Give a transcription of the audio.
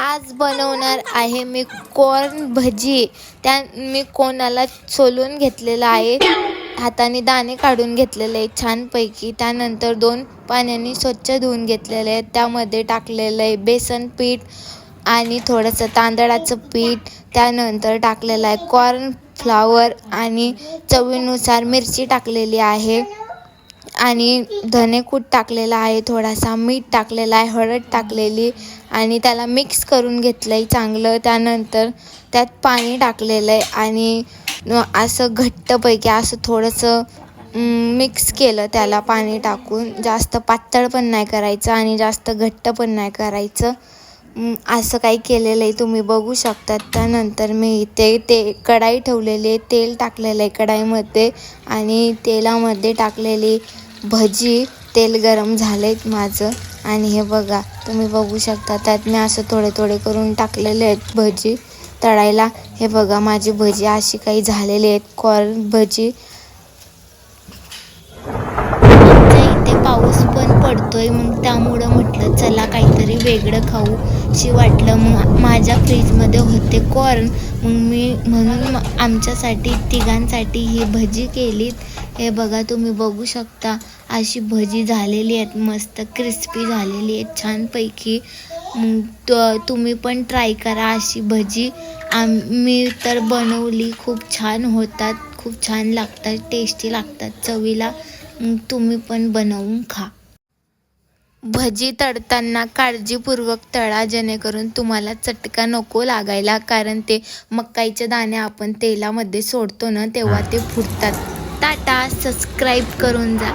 आज बनवणार आहे. मी कॉर्न भजी? त्या मी कोणाला सोलून घेतलेलं आहे. हाताने दाणे काढून घेतलेले आहे छानपैकी. त्यानंतर दोन पाण्याने स्वच्छ धुवून घेतलेले आहेत. त्यामध्ये टाकलेलं आहे बेसन पीठ आणि थोडंसं तांदळाचं पीठ. त्यानंतर टाकलेलं आहे कॉर्न फ्लावर आणि चवीनुसार मिरची टाकलेली आहे. आणि धनेकूट टाकलेला आहे थोडासा मीठ टाकलेला आहे हळद टाकलेली आणि त्याला मिक्स करून घेतलं आहे चांगलं. त्यानंतर त्यात पाणी टाकलेलं आहे आणि असं घट्टपैकी असं थोडंसं मिक्स केलं त्याला पाणी टाकून. जास्त पातळ पण नाही करायचं आणि जास्त घट्ट पण नाही करायचं. असं काही केलेलं आहे तुम्ही बघू शकता त्यानंतर मी इथे ते कढाई ठेवलेली आहे तेल टाकलेलं आहे कढाईमध्ये आणि तेलामध्ये टाकलेली भजी तेल गरम झालं आहे माझं. आणि हे बघा तुम्ही बघू शकता त्यात मी असं थोडे थोडे करून टाकलेले आहेत भजी तळायला. हे बघा माझी भजी अशी काही झालेली आहेत. कॉर्न भजी पण मग त्यामुळं म्हटलं चला काहीतरी वेगळं खाऊ. शी वाटलं मग माझ्या फ्रीजमध्ये होते कॉर्न मग मी म्हणून आमच्यासाठी तिघांसाठी ही भजी केलीत. हे बघा तुम्ही बघू शकता अशी भजी झालेली आहेत मस्त क्रिस्पी झालेली आहेत छानपैकी. मग तुम्ही पण ट्राय करा अशी भजी. आम मी तर बनवली खूप छान होतात खूप छान लागतात टेस्टी लागतात चवीला. मग तुम्ही पण बनवून खा. भजी तळताना काळजीपूर्वक तळा जेणेकरून तुम्हाला चटका नको लागायला कारण ते मकाईचे दाणे आपण तेलामध्ये सोडतो ना तेव्हा ते फुटतात. टाटा सबस्क्राईब करून जा.